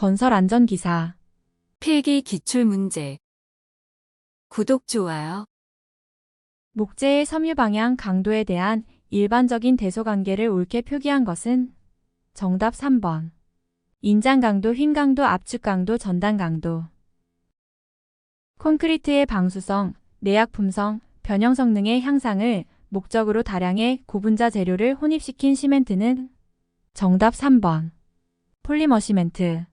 건설 안전 기사. 필기 기출 문제. 구독, 좋아요. 목재의 섬유 방향 강도에 대한 일반적인 대소 관계를 옳게 표기한 것은 정답 3번. 인장 강도, 휨 강도, 압축 강도, 전단 강도. 콘크리트의 방수성, 내약 품성, 변형 성능의 향상을 목적으로 다량의 고분자 재료를 혼입시킨 시멘트는 정답 3번. 폴리머 시멘트.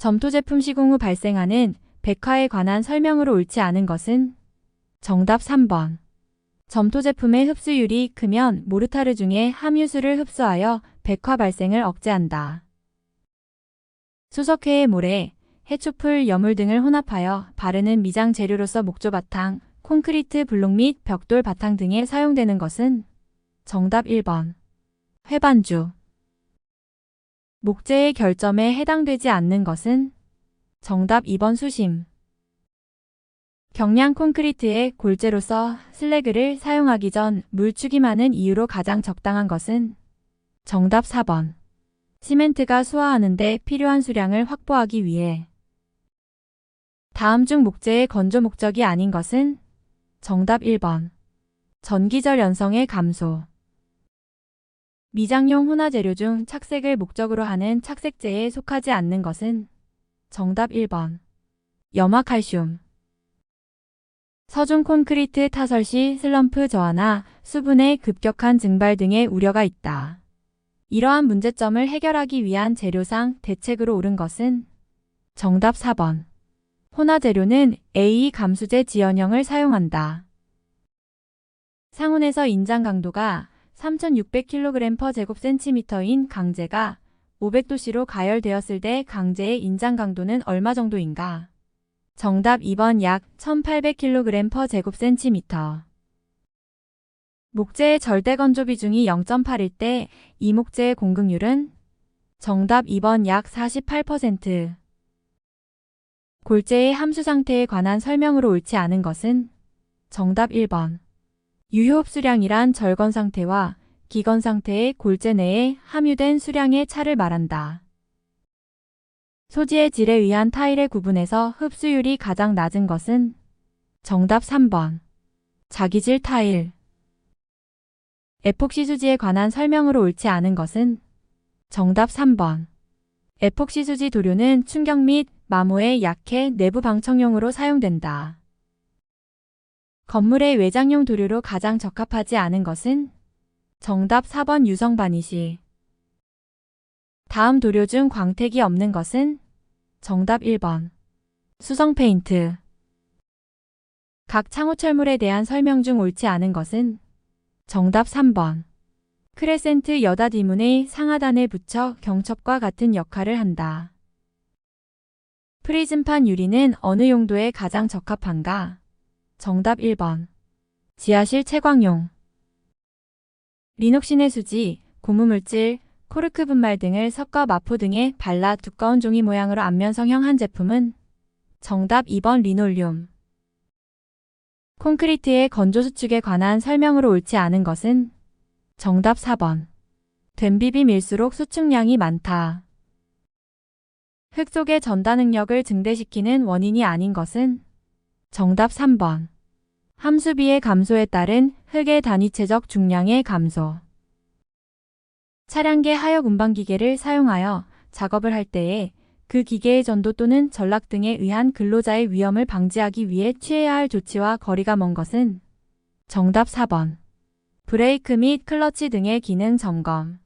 점토 제품 시공 후 발생하는 백화에 관한 설명으로 옳지 않은 것은 정답 3번. 점토 제품의 흡수율이 크면 모르타르 중에 함유수를 흡수하여 백화 발생을 억제한다. 수석회의 모래, 해초풀, 여물 등을 혼합하여 바르는 미장 재료로서 목조 바탕, 콘크리트 블록 및 벽돌 바탕 등에 사용되는 것은 정답 1번. 회반주. 목재의 결점에 해당되지 않는 것은 정답 2번 수심. 경량 콘크리트의 골재로서 슬래그를 사용하기 전 많은 이유로 가장 적당한 것은 정답 4번. 시멘트가 수화하는데 필요한 수량을 확보하기 위해 다음 중 목재의 건조 목적이 아닌 것은 정답 1번. 전기절 연성의 감소. 미장용 혼화 재료 중 착색을 목적으로 하는 착색제에 속하지 않는 것은 정답 1번. 염화칼슘. 서중 콘크리트 타설 시 슬럼프 저하나 수분의 급격한 증발 등의 우려가 있다. 이러한 문제점을 해결하기 위한 재료상 대책으로 옳은 것은 정답 4번. 혼화 재료는 A 감수제 지연형을 사용한다. 상온에서 인장 강도가 3600kg/제곱센티미터인 강제가 500도씨로 가열되었을 때 강제의 인장 강도는 얼마 정도인가? 정답 2번 약 1800kg/제곱센티미터. 목재의 절대 건조 비중이 0.8일 때 이 목재의 공급률은 정답 2번 약 48%. 골재의 함수 상태에 관한 설명으로 옳지 않은 것은 정답 1번. 유효 흡수량이란 절건 상태와 기건 상태의 골재 내에 함유된 수량의 차를 말한다. 소지의 질에 의한 타일의 구분에서 흡수율이 가장 낮은 것은 정답 3번. 자기질 타일. 에폭시 수지에 관한 설명으로 옳지 않은 것은 정답 3번. 에폭시 수지 도료는 충격 및 마모의 약해 내부 방청용으로 사용된다. 건물의 외장용 도료로 가장 적합하지 않은 것은 정답 4번 유성 바니시. 다음 도료 중 광택이 없는 것은 정답 1번. 수성 페인트. 각 창호철물에 대한 설명 중 옳지 않은 것은 정답 3번. 크레센트 여다 디문의 상하단에 붙여 경첩과 같은 역할을 한다. 프리즘판 유리는 어느 용도에 가장 적합한가? 정답 1번. 지하실 채광용. 리녹신의 수지, 고무물질, 코르크 분말 등을 섞어 마포 등에 발라 두꺼운 종이 모양으로 앞면 성형한 제품은 정답 2번 리놀륨. 콘크리트의 건조 수축에 관한 설명으로 옳지 않은 것은 정답 4번. 된비빔일수록 수축량이 많다. 흙 속의 전다 능력을 증대시키는 원인이 아닌 것은 정답 3번. 함수비의 감소에 따른 흙의 단위체적 중량의 감소. 차량계 하역 운반 기계를 사용하여 작업을 할 때에 그 기계의 전도 또는 전락 등에 의한 근로자의 위험을 방지하기 위해 취해야 할 조치와 거리가 먼 것은 정답 4번. 브레이크 및 클러치 등의 기능 점검.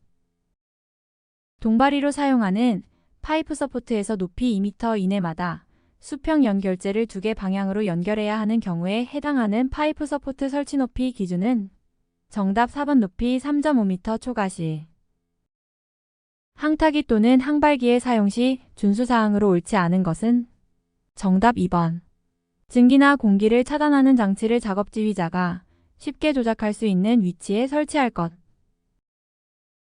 동바리로 사용하는 파이프 서포트에서 높이 2m 이내마다 수평 연결재를 두 개 방향으로 연결해야 하는 경우에 해당하는 파이프 서포트 설치 높이 기준은 정답 4번 높이 3.5m 초과 시. 항타기 또는 항발기의 사용 시 준수사항으로 옳지 않은 것은 정답 2번. 증기나 공기를 차단하는 장치를 작업 지휘자가 쉽게 조작할 수 있는 위치에 설치할 것.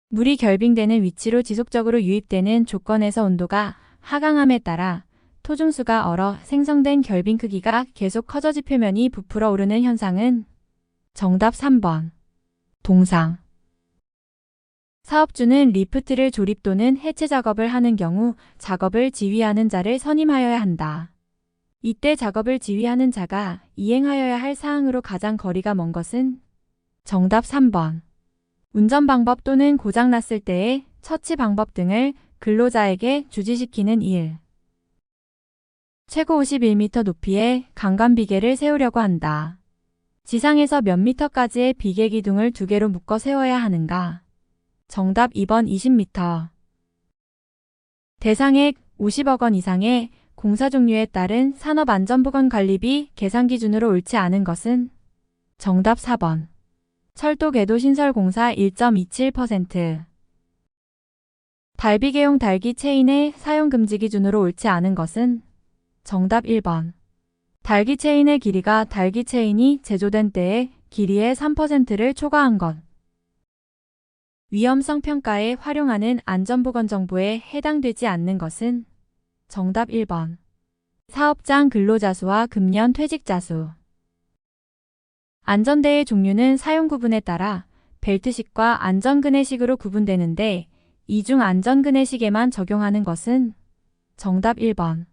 물이 결빙되는 위치로 지속적으로 유입되는 조건에서 온도가 하강함에 따라 토중수가 얼어 생성된 결빙 크기가 계속 커져지 표면이 부풀어 오르는 현상은 정답 3번. 동상. 사업주는 리프트를 조립 또는 해체 작업을 하는 경우 작업을 지휘하는 자를 선임하여야 한다. 이때 작업을 지휘하는 자가 이행하여야 할 사항으로 가장 거리가 먼 것은 정답 3번. 운전 방법 또는 고장났을 때의 처치 방법 등을 근로자에게 주지시키는 일. 최고 51m 높이의 강간 비계를 세우려고 한다. 지상에서 몇 미터까지의 비계 기둥을 두 개로 묶어 세워야 하는가? 정답 2번 20m. 대상액 50억 원 이상의 공사 종류에 따른 산업안전보건관리비 계산 기준으로 옳지 않은 것은 정답 4번. 철도 궤도 신설 공사 1.27%. 달비계용 달기 체인의 사용 금지 기준으로 옳지 않은 것은 정답 1번. 달기 체인의 길이가 달기 체인이 제조된 때의 길이의 3%를 초과한 것. 위험성 평가에 활용하는 안전보건 정보에 해당되지 않는 것은 정답 1번. 사업장 근로자 수와 금년 퇴직자 수. 안전대의 종류는 사용 구분에 따라 벨트식과 안전그네식으로 구분되는데 이중 안전그네식에만 적용하는 것은 정답 1번.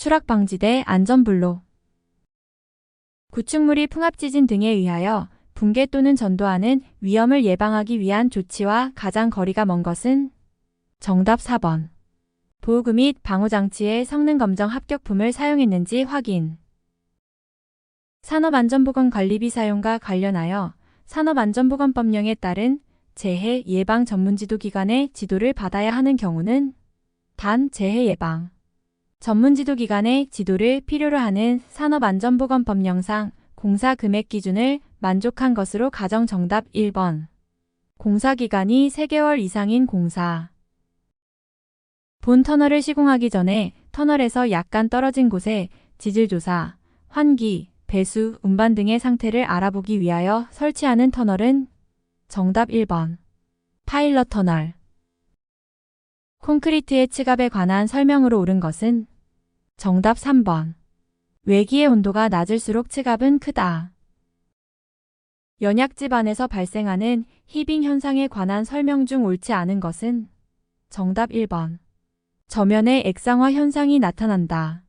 추락방지대 안전블록. 구축물이 풍압지진 등에 의하여 붕괴 또는 전도하는 위험을 예방하기 위한 조치와 가장 거리가 먼 것은 정답 4번. 보호구 및 방호장치의 성능 검정 합격품을 사용했는지 확인. 산업안전보건관리비 사용과 관련하여 산업안전보건법령에 따른 재해 예방 전문지도 기관의 지도를 받아야 하는 경우는 단 재해 예방. 전문지도 기관의 지도를 필요로 하는 산업안전보건법령상 공사 금액 기준을 만족한 것으로 가정 정답 1번. 공사 기간이 3개월 이상인 공사. 본 터널을 시공하기 전에 터널에서 약간 떨어진 곳에 지질조사, 환기, 배수, 운반 등의 상태를 알아보기 위하여 설치하는 터널은 정답 1번. 파일럿 터널. 콘크리트의 층압에 관한 설명으로 옳은 것은 정답 3번. 외기의 온도가 낮을수록 층압은 크다. 연약 집 안에서 발생하는 히빙 현상에 관한 설명 중 옳지 않은 것은 정답 1번. 저면에 액상화 현상이 나타난다.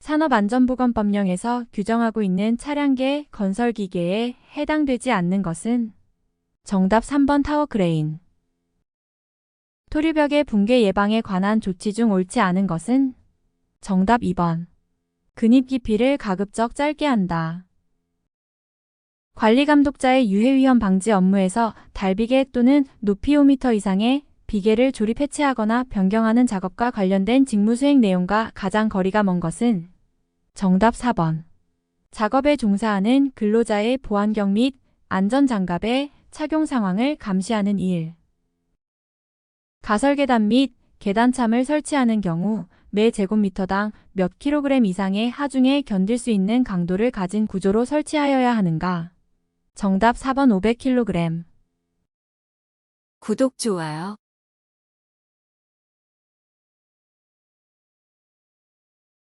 산업안전보건법령에서 규정하고 있는 차량계 건설기계에 해당되지 않는 것은 정답 3번 타워 크레인. 토류벽의 붕괴 예방에 관한 조치 중 옳지 않은 것은 정답 2번. 근입 깊이를 가급적 짧게 한다. 관리 감독자의 유해 위험 방지 업무에서 달비계 또는 높이 5m 이상의 비계를 조립 해체하거나 변경하는 작업과 관련된 직무 수행 내용과 가장 거리가 먼 것은 정답 4번. 작업에 종사하는 근로자의 보안경 및 안전장갑의 착용 상황을 감시하는 일. 가설계단 및 계단참을 설치하는 경우 매 제곱미터당 몇 킬로그램 이상의 하중에 견딜 수 있는 강도를 가진 구조로 설치하여야 하는가? 정답 4번 500kg. 구독, 좋아요.